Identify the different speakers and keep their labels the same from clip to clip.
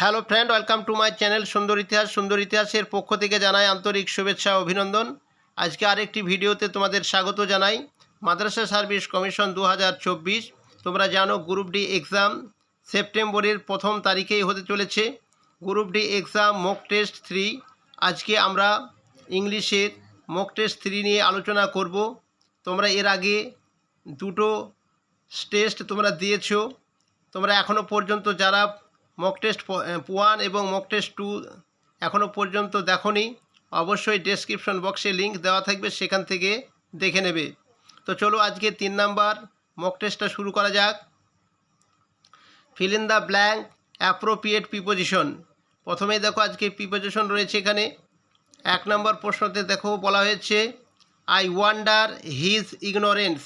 Speaker 1: Hello friend, welcome to my channel সুন্দর ইতিহাস। সুন্দর ইতিহাসের পক্ষ থেকে জানাই আন্তরিক শুভেচ্ছা, অভিনন্দন। আজকে আরেকটি ভিডিওতে তোমাদের স্বাগত জানাই। মাদ্রাসা সার্ভিস কমিশন দু হাজার চব্বিশ। তোমরা জানো গ্রুপ ডি এক্সাম সেপ্টেম্বরের প্রথম তারিখেই হতে চলেছে। Group D exam mock test three. আজকে আমরা ইংলিশের মক টেস্ট থ্রি নিয়ে আলোচনা করব। তোমরা এর আগে দুটো টেস্ট তোমরা দিয়েছ। তোমরা এখনও পর্যন্ত যারা মক টেস্ট ওয়ান এবং মক টেস্ট টু এখনও পর্যন্ত দেখোনি। অবশ্যই ডেসক্রিপশন বক্সে লিংক দেওয়া থাকবে, সেখান থেকে দেখে নেবে। তো চলো আজকে তিন নাম্বার মক টেস্টটা শুরু করা যাক। Fill in the blank appropriate preposition প্রথমেই দেখো আজকে প্রিপোজিশন রয়েছে এখানে। এক নম্বর প্রশ্নতে দেখো বলা হয়েছে I wonder his ignorance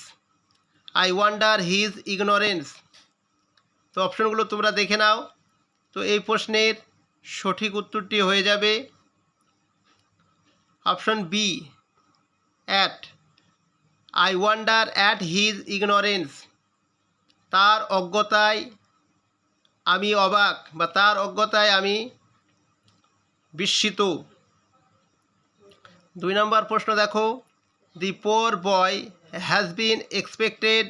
Speaker 1: I wonder his ignorance তো অপশনগুলো তোমরা দেখে নাও। তো এই প্রশ্নের সঠিক উত্তরটি হয়ে যাবে option B at I wonder at his ignorance তার অজ্ঞতায় আমি অবাক বা তার অজ্ঞতায় আমি বিস্মিত। দুই নম্বর প্রশ্ন দেখো the poor boy has been expected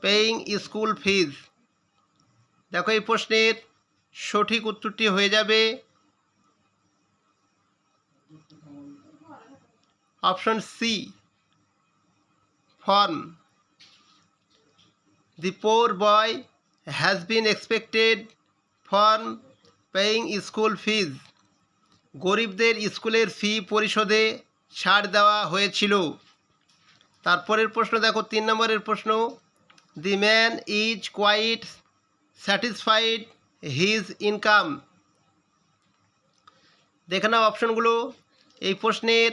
Speaker 1: paying school fees দেখো এই প্রশ্নের সঠিক উত্তরটি হয়ে যাবে। Option C from the poor boy has been expected from paying school fees গরিবদের স্কুলের ফি পরিশোধে ছাড় দেওয়া হয়েছিল। তারপরের প্রশ্ন দেখো, তিন নম্বরের প্রশ্ন। The man is quite satisfied his income দেখে নাও অপশনগুলো। এই প্রশ্নের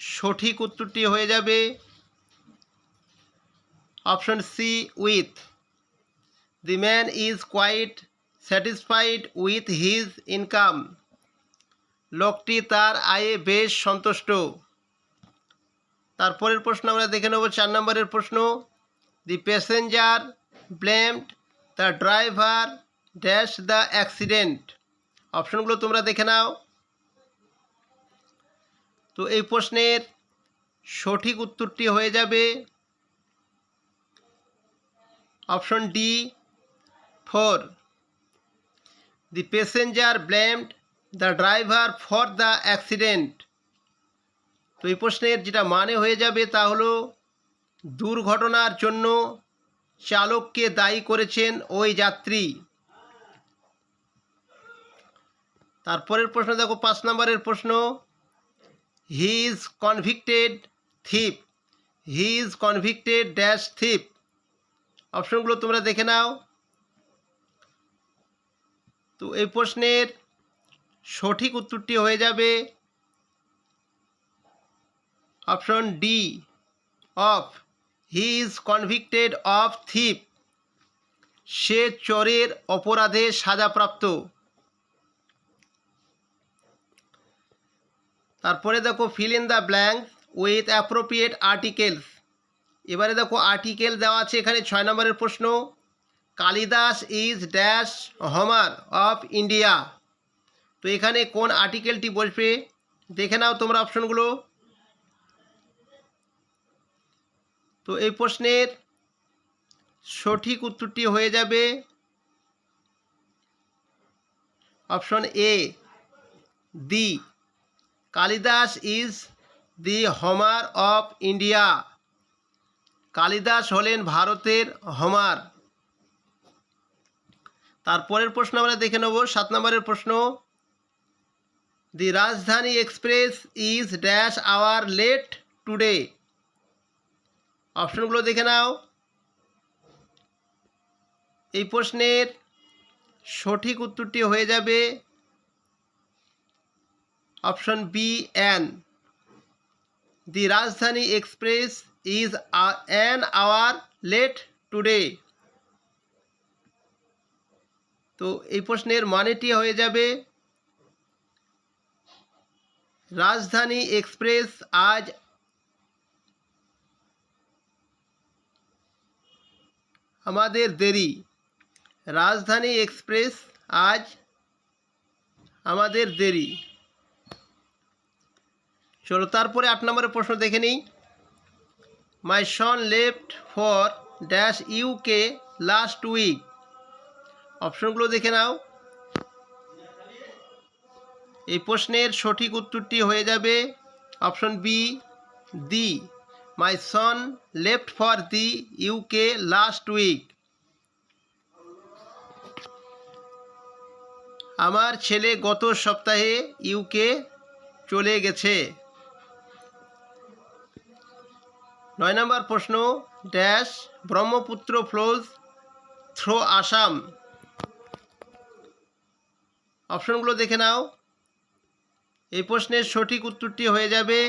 Speaker 1: সঠিক উত্তরটি হয়ে যাবে option C with the man is quite satisfied with his income লোকটি তার আয়ে বেশ সন্তুষ্ট। তারপরের প্রশ্ন আমরা দেখে নেব, চার নম্বরের প্রশ্ন। The passenger blamed the driver dash the accident. অপশনগুলো তোমরা দেখে নাও। তো এই প্রশ্নের সঠিক উত্তরটি হয়ে যাবে option D, four. The passenger blamed the driver for the accident. তো এই প্রশ্নের যেটা মানে হয়ে যাবে তা হলো, দুর্ঘটনার জন্য চালককে দায়ী করেছেন ওই যাত্রী। তারপরের প্রশ্ন, দেখো পাঁচ নম্বরের প্রশ্ন। He is convicted thief he is convicted dash thief অপশনগুলো তোমরা দেখে নাও। তো এই প্রশ্নের সঠিক উত্তরটি হয়ে যাবে option D of he is convicted of thief সে চোরের অপরাধে সাজাপ্রাপ্ত। তারপরে দেখো fill in the blank with appropriate articles এবারে দেখো আর্টিকেল দেওয়া আছে এখানে ছয় নম্বরের প্রশ্ন। Kalidas is dash Homer of India তো এখানে কোন আর্টিকেলটি বসবে? দেখে নাও তোমরা অপশনগুলো। তো এই প্রশ্নের সঠিক উত্তরটি হয়ে যাবে option A the Kalidas is the Homer of India. Kalidas হলেন ভারতের হোমার। তারপরের প্রশ্ন আমরা দেখে নেব। সাত নম্বরের প্রশ্ন, the Rajdhani Express is dash hour late today? অপশনগুলো দেখে নাও। এই প্রশ্নের সঠিক উত্তরটি হয়ে যাবে option B an the Rajdhani Express is an hour late today. তো এই প্রশ্নের মানেটি হয়ে যাবে, রাজধানী এক্সপ্রেস আজ আমাদের দেরি। রাজধানী এক্সপ্রেস আজ আমাদের দেরি। চলো তারপরে আট নম্বরের প্রশ্ন দেখে নিই। My son left for dash UK last week অপশনগুলো দেখে নাও। এই প্রশ্নের সঠিক উত্তরটি হয়ে যাবে option B the my son left for the UK last week আমার ছেলে গত সপ্তাহে ইউকে চলে গেছে। নয় নম্বর প্রশ্ন, dash Brahmaputra flows through Assam. অপশনগুলো দেখে নাও। এই প্রশ্নের সঠিক উত্তরটি হয়ে যাবে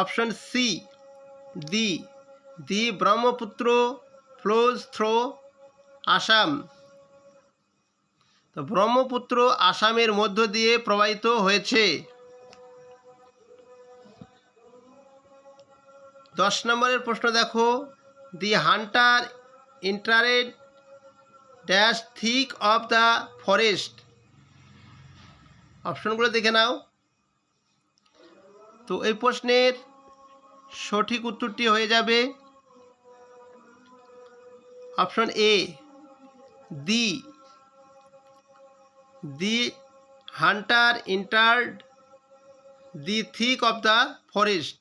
Speaker 1: option C, the the Brahmaputra flows through Assam. তো ব্রহ্মপুত্র আসামের মধ্য দিয়ে প্রবাহিত হয়েছে। দশ নম্বরের প্রশ্ন দেখো। The hunter entered dash thick of the forest. অপশনগুলো দেখে নাও। তো এই প্রশ্নের সঠিক উত্তরটি হয়ে যাবে option A. The the hunter entered, the thick of the forest.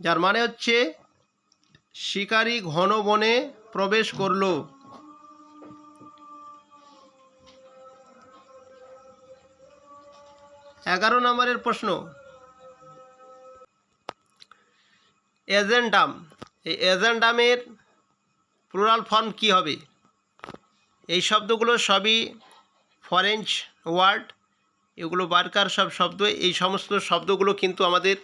Speaker 1: যার মানে হচ্ছে শিকারী ঘন বনে প্রবেশ করল। এগারো নম্বরের প্রশ্ন। এজেন্ডাম, এই এজেন্ডামের প্লুরাল ফর্ম কি হবে? এই শব্দগুলো সবই ফরেঞ্চ ওয়ার্ড এগুলো বারকার সব শব্দ, এই সমস্ত শব্দগুলো কিন্তু আমাদের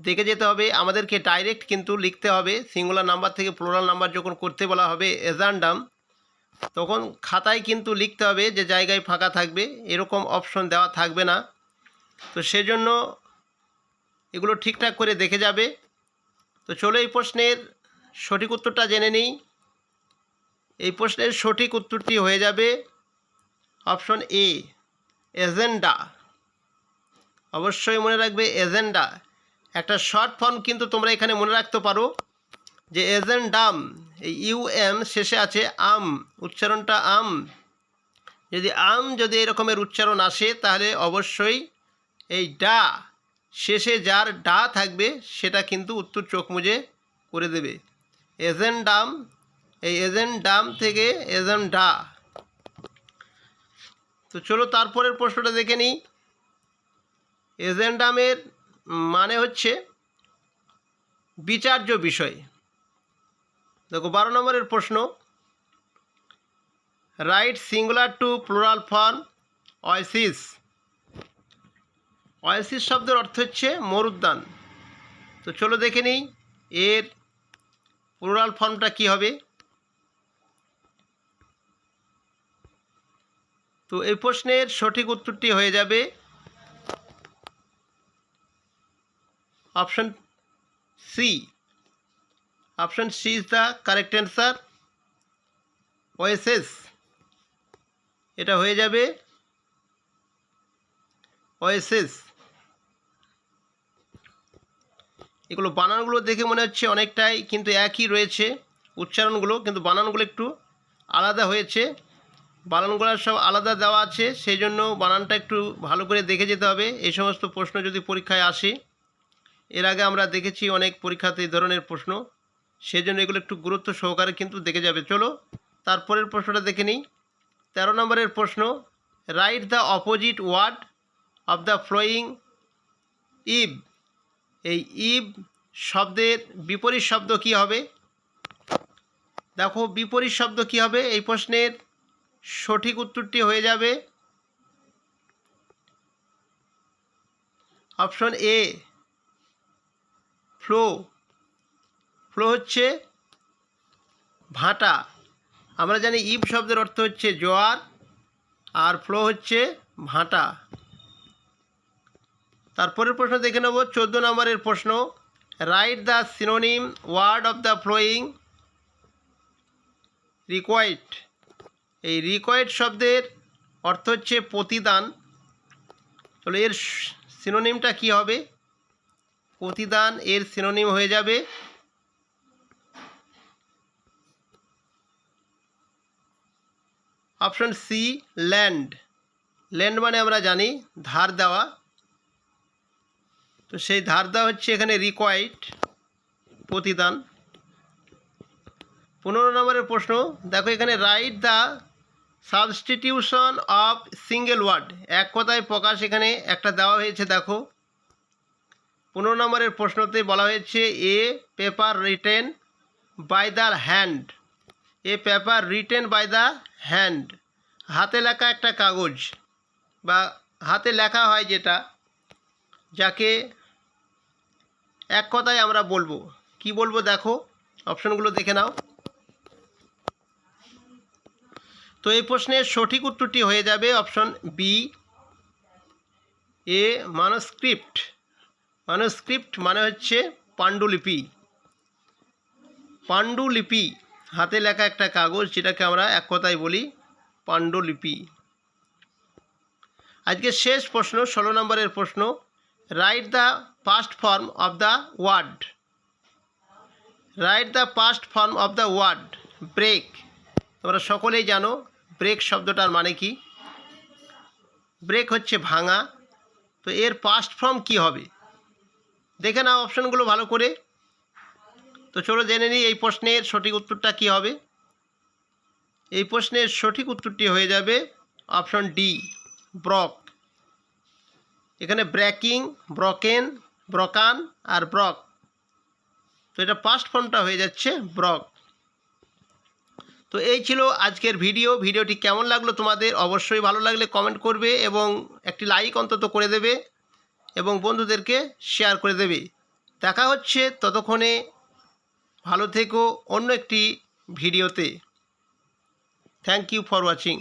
Speaker 1: দেখে যেতে হবে। আমাদেরকে ডাইরেক্ট কিন্তু লিখতে হবে। সিঙ্গুলার নাম্বার থেকে প্লোরাল নাম্বার যখন করতে বলা হবে এজান্ডাম তখন খাতায় কিন্তু লিখতে হবে যে জায়গায় ফাঁকা থাকবে। এরকম অপশন দেওয়া থাকবে না। তো সেজন্য এগুলো ঠিকঠাক করে দেখে যাবে। তো চলো এই প্রশ্নের সঠিক উত্তরটা জেনে নিই। এই প্রশ্নের সঠিক উত্তরটি হয়ে যাবে অপশন এ এজেন্ডা অবশ্যই মনে রাখবে এজেন্ডা একটা শর্ট ফর্ম কিন্তু তোমরা এখানে মনে রাখতে পারো যে এজেন্ডাম এই ইউ ইউএম শেষে আছে আম উচ্চারণটা আম যদি আম যদি এরকমের উচ্চারণ আসে, তাহলে অবশ্যই এই ডা, শেষে যার ডা থাকবে, সেটা কিন্তু উত্তর চোখ মুজে করে দেবে। এজেন্ডাম এই এজেন্ডাম থেকে এজেন্ডা তো চলো তারপরের প্রশ্নটা দেখে নিই। এজেন্ডামের মানে হচ্ছে বিচার্য বিষয়। দেখো বারো নম্বরের প্রশ্ন write singular to plural form oasis oasis শব্দের অর্থ হচ্ছে মরুদ্যান। তো চলো দেখে নিই, এর প্লুরাল ফর্মটা কি হবে? তো এই প্রশ্নের সঠিক উত্তরটি হয়ে যাবে option C option C is the correct answer oases এটা হয়ে যাবে ওএসএস এগুলো বানানগুলো দেখে মনে হচ্ছে অনেকটাই কিন্তু একই রয়েছে। উচ্চারণগুলো কিন্তু বানানগুলো একটু আলাদা হয়েছে। বানানগুলো সব আলাদা দেওয়া আছে, সেই জন্য বানানটা একটু ভালো করে দেখে যেতে হবে। এই সমস্ত প্রশ্ন যদি পরীক্ষায় আসে এর আগে আমরা দেখেছি অনেক পরীক্ষাতে এই ধরনের প্রশ্ন। সেজন্য এগুলো একটু গুরুত্ব সহকারে কিন্তু দেখে যাবে। চলো, তারপরের প্রশ্নটা দেখে নিই। তেরো নম্বরের প্রশ্ন write the opposite word of the following ebb এই ইব শব্দের বিপরীত শব্দ কি হবে? দেখো, বিপরীত শব্দ কি হবে? এই প্রশ্নের সঠিক উত্তরটি হয়ে যাবে। অপশন এ ফ্লো ফ্লো হচ্ছে ভাটা। আমরা জানি ইব শব্দের অর্থ হচ্ছে জোয়ার, আর ফ্লো হচ্ছে ভাটা। তারপরের প্রশ্ন দেখে নেব, চোদ্দ নম্বরের প্রশ্ন। Write the synonym word of the following required এই রিকোয়াইড শব্দের অর্থ হচ্ছে প্রতিদান। তাহলে এর সিনোনিমটা কি হবে? প্রতিদান এর সিনোনিম হয়ে যাবে অপশন সি ল্যান্ড ল্যান্ড মানে আমরা জানি ধার দেওয়া। তো সেই ধার দেওয়া হচ্ছে এখানে রিকোয়াইড প্রতিদান। পনেরো নম্বরের প্রশ্ন, দেখো এখানে write the substitution of single word এক কথায় প্রকাশ এখানে একটা দেওয়া হয়েছে, দেখো। পনেরো নম্বরের প্রশ্নতে বলা হয়েছে, a paper written by the hand. A paper written by the hand. হাতে লেখা একটা কাগজ বা হাতে লেখা হয় যেটা, যাকে এক কথায় আমরা বলব। কি বলব দেখো, অপশনগুলো দেখে নাও। তো এই প্রশ্নের সঠিক উত্তরটি হয়ে যাবে অপশন বি, এ মানস্ক্রিপ্ট। মানস্ক্রিপ্ট মানে হচ্ছে পাণ্ডুলিপি। পাণ্ডুলিপি, হাতে লেখা একটা কাগজ যেটাকে আমরা এক কথায় বলি পাণ্ডুলিপি। আজকে শেষ প্রশ্ন, ষোলো নম্বরের প্রশ্ন write the past form of the word write the past form of the word break তোমরা সকলেই জানো ব্রেক শব্দটার মানে কি। ব্রেক হচ্ছে ভাঙা। তো এর পাস্ট ফর্ম কি হবে? দেখে নাও অপশনগুলো ভালো করে। তো চলো জেনে নিই এই প্রশ্নের সঠিক উত্তরটা কি হবে। এই প্রশ্নের সঠিক উত্তরটি হয়ে যাবে অপশন ডি, ব্রক। এখানে ব্র্যাকিং, ব্রকেন, ব্রকান আর ব্রক। তো এটা পাস্ট ফর্মটা হয়ে যাচ্ছে ব্রক। তো এই ছিল আজকের ভিডিও। ভিডিওটি কেমন লাগল তোমাদের? অবশ্যই ভালো লাগলে কমেন্ট করবে এবং একটি লাইক অন্তত করে দেবে। এবং বন্ধুদেরকে শেয়ার করে দেবে। দেখা হচ্ছে ততক্ষণে। ভালো থেকো অন্য একটি ভিডিওতে। Thank you for watching